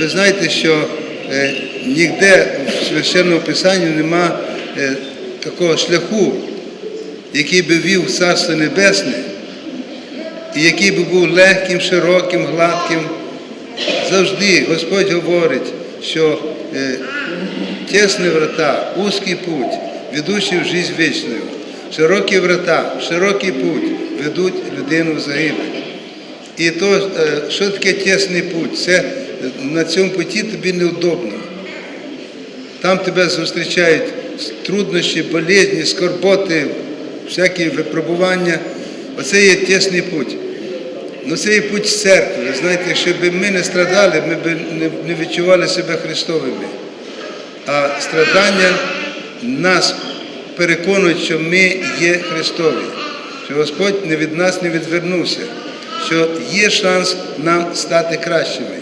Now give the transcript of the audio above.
ви знаєте, що е, ніде в священному писанні нема е, такого шляху, який би вів в Царство Небесне, і який би був легким, широким, гладким. Завжди Господь говорить, що е, тесні врата, узкий путь, ведущий в жизнь вечную. Широкі врата, широкий путь ведуть людину в загибель. І то, що таке тісний путь? Це на цьому путі тобі неудобно. Там тебе зустрічають труднощі, болезні, скорботи, всякі випробування. Оце є тісний путь. Ну це є путь церкви. Ви знаєте, якщо б ми не страдали, ми б не відчували себе Христовими. А страдання нас переконують, що ми є Христові, що Господь не від нас не відвернувся, що є шанс нам стати кращими.